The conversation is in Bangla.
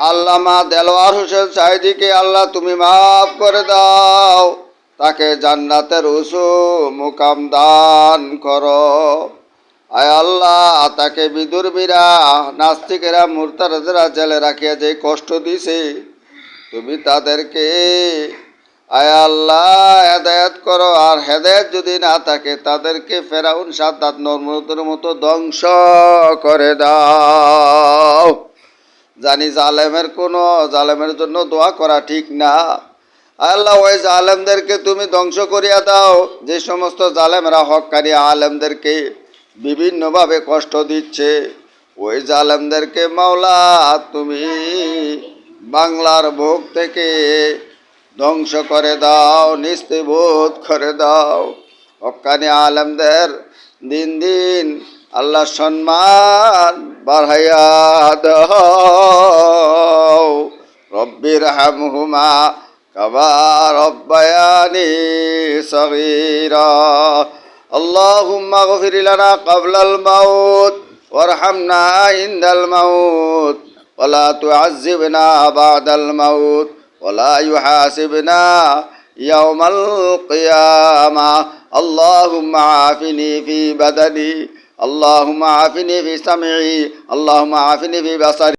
আল্লামা দেলোয়ার হোসেন সাইদিকে আল্লাহ তুমি মাফ করে দাও। তাকে জান্নাতের উসু মুকাম দান করো। আয় আল্লাহ, তাকে বিদুর্মীরা নাস্তিকেরা মুরতারাজরা জেলে রাখিয়া যে কষ্ট দিছে, তুমি তাদেরকে আয় আল্লাহ, হেদায়ত করো। আর হেদায়ত যদি না থাকে, তাদেরকে ফেরাউন সাদ্দাত নর্মদের মতো ধ্বংস করে দাও। জানি জালেমের কোনো, জালেমের জন্য দোয়া করা ঠিক না। আল্লাহ ওই জালেমদেরকে তুমি ধ্বংস করিয়া দাও। যে সমস্ত জালেমরা হকানি আলেমদেরকে বিভিন্নভাবে কষ্ট দিচ্ছে, ওই জালেমদেরকে মাওলা, তুমি বাংলার ভোগ থেকে ধ্বংস করে দাও, নিস্তেবোধ করে দাও। হকানি আলেমদের দিন দিন আল্লাহ সম্মান বাড়াইয়া দাও রব্বির হামহুমা কাবা রব্বায়ানি সগীরা اللهم اغفر لنا قبل الموت وارحمنا عند الموت ولا تعذبنا بعد الموت ولا يحاسبنا يوم القيامة اللهم عافني في بدني اللهم عافني في سمعي اللهم عافني في بصري.